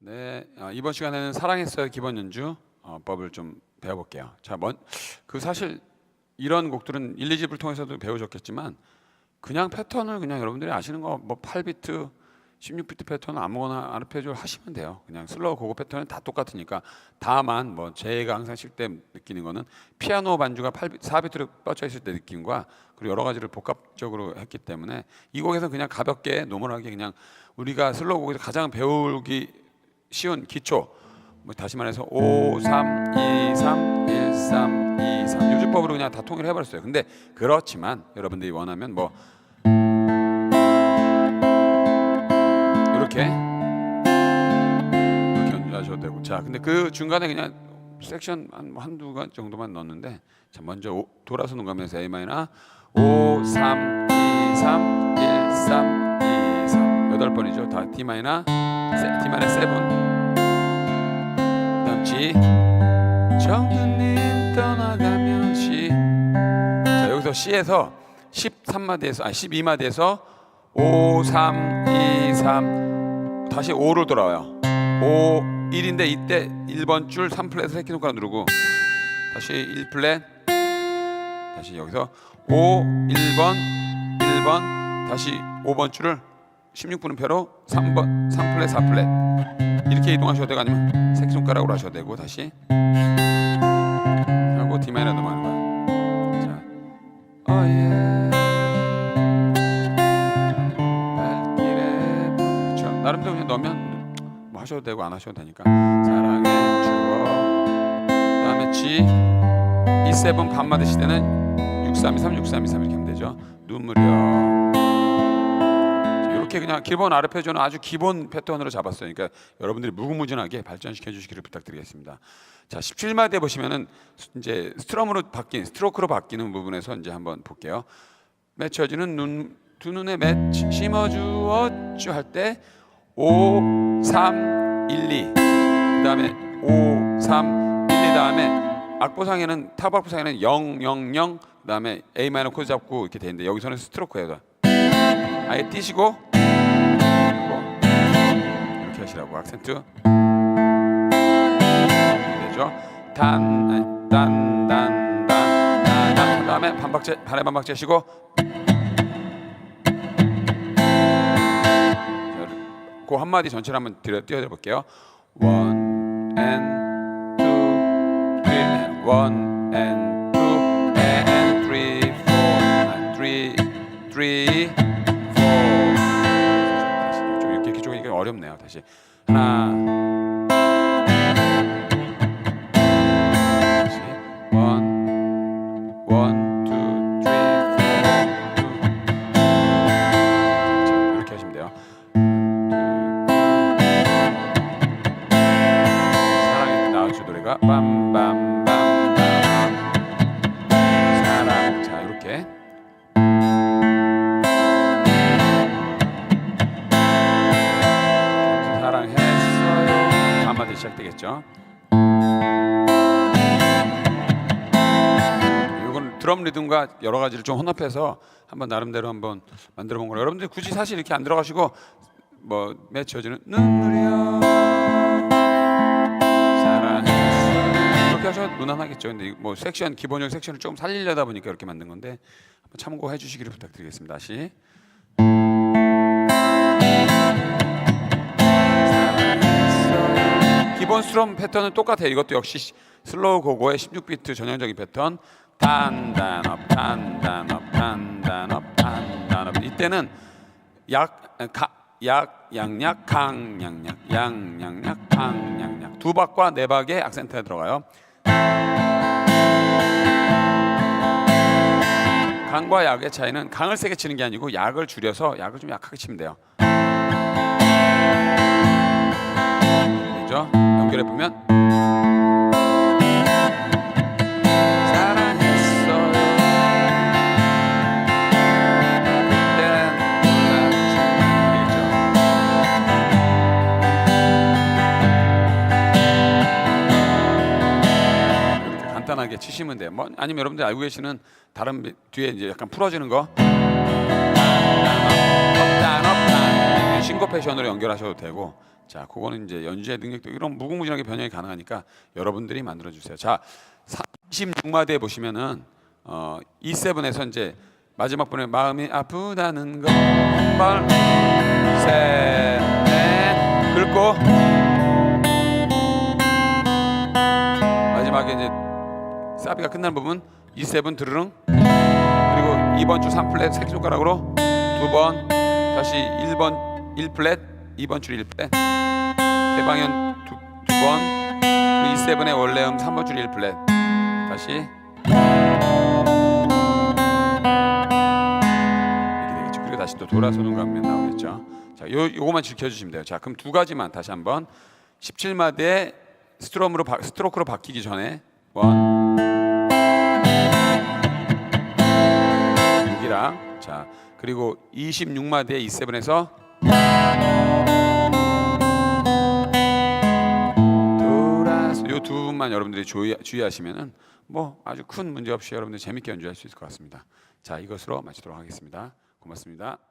네, 어, 이번 시간에는 사랑했어요 기본 연주 어, 법을 좀 배워볼게요. 자, 먼, 그 사실 이런 곡들은 1, 2집을 통해서도 배우셨겠지만 그냥 패턴을 그냥 여러분들이 아시는 거 뭐 8비트, 16비트 패턴 아무거나 아르페지오 하시면 돼요. 그냥 슬로우 고급 패턴은 다 똑같으니까 다만 뭐 제가 항상 칠 때 느끼는 거는 피아노 반주가 8, 4비트로 뻗쳐 있을 때 느낌과 그리고 여러 가지를 복합적으로 했기 때문에 이 곡에서 그냥 가볍게 노멀하게 그냥 우리가 슬로우 곡에서 가장 배우기 쉬운 기초. 뭐 다시 말해서 5 3 2 3 1 3 2 3 요즘법으로 그냥 다 통일해 버렸어요. 근데 그렇지만 여러분들이 원하면 뭐 이렇게 이렇게 연주하셔도 되고. 자 근데 그 중간에 그냥 섹션 한 한두 간 정도만 넣었는데 자 먼저 오, 돌아서 눈감면서 A 마이너 5 3 2 D 마이너 세- D 마이너 7 그다음 G 정두님 떠나가면 C 자 여기서 C에서 13마디에서 아 12마디에서 5 3 2 3 다시 5로 돌아와요. 5 1인데 이때 1번 줄 3플랫 새끼 손가락 누르고 다시 1플랫 다시 여기서 5 1번 1번 다시 5번 줄을 16분음표로 3번 3플랫 4플랫 이렇게 이동하셔도 되고 아니면 새끼 손가락으로 하셔도 되고 다시 하고 D 마이너 넘어가는 거야. 자, 어 예 발길에 그렇죠. 나름대로 그냥 넣으면 뭐 하셔도 되고 안 하셔도 되니까 사랑의 추억 그다음에 G E7 반마디 시대는 6323 6323 이렇게 하면 되죠. 눈물이요. 이렇게 그냥 기본 아르페지오는 아주 기본 패턴으로 잡았어요. 그러니까 여러분들이 무궁무진하게 발전시켜 주시기를 부탁드리겠습니다. 자, 17마디에 보시면은 이제 스트럼으로 바뀐 스트로크로 바뀌는 부분에서 이제 한번 볼게요. 맺혀지는 눈, 두 눈에 맺 심어주었죠 할 때 5, 3, 1, 2 그다음에 5, 3, 1, 2 다음에 악보상에는 탑 악보상에는 0, 0, 0 그다음에 A 마이너 코드 잡고 이렇게 돼 있는데 여기서는 스트로크예요. 아예 그리고 하시라고. 악센트 되죠? 단단 단 단 단 그다음에 반박제 반의 반박제 시고. 그 한 마디 전체를 한번 들려 띄워드려 볼게요. One and two, three, and one and two, and 좀 이렇게 이렇게 쪼개니까 어렵네요. 다시 하나. one, two, three, four, two. 자, 이렇게 하시면 돼요. 사랑이 나왔죠 노래가 빰빰 시작되겠죠? 이건 드럼 리듬과 여러 가지를 좀 혼합해서 한번 나름대로 한번 만들어 본 거예요. 여러분들 굳이 사실 이렇게 안 들어가시고 뭐 맺혀지는 눈물이요. 사랑했어 이렇게 하셔도 무난하겠죠. 근데 뭐 섹션 기본적 섹션을 좀 살리려다 보니까 이렇게 만든 건데 참고해 주시기를 부탁드리겠습니다. 다시 기본 스트럼 패턴은 똑같아요 이것도 역시 슬로우 고고의 16비트 전형적인 패턴 단단업 단단업 단단업 단단업 이때는 약, 가, 약, 양약, 강, 양약, 양, 양약, 강, 양약 두 박과 네 박의 악센트가 들어가요. 강과 약의 차이는 강을 세게 치는 게 아니고 약을 줄여서 약을 좀 약하게 치면 돼요. 그죠? 연결해 보면. 간단하게 치시면 돼요. 뭐 아니면 여러분들 알고 계시는 다른 미- 뒤에 이제 약간 풀어지는 거. 단업 단 업 단업 신 싱거패션으로 연결하셔도 되고 자, 그거는 이제 연주의 능력도 이런 무궁무진하게 변형이 가능하니까 여러분들이 만들어 주세요. 자, 36마디에 보시면은 어, E7에서 이제 마지막 분에 마음이 아프다는 걸 한번 셋넷 긁고. 마지막에 이제 사비가 끝난 부분 E7 드르릉. 그리고 2번 줄 3플랫 새끼 손가락으로 두 번 다시 1번 1플랫 2번 줄 1플랫 개방현 두번 그리고 E7의 원래 음 3번 줄 1 플랫 다시 이렇게 되겠죠. 그리고 다시 또 돌아서는 감면 나오겠죠. 자, 요 요거만 지켜 주시면 돼요. 자, 그럼 두 가지만 다시 한번 17마디에 스트롬으로 바, 스트로크로 바뀌기 전에 원 6이랑 자 그리고 26마디에 E7에서 돌아서 분만 여러분들이 주의, 주의 하시면은 뭐 아주 큰 문제 없이 여러분들 재밌게 연주할 수 있을 것 같습니다. 자 이것으로 마치도록 하겠습니다. 고맙습니다.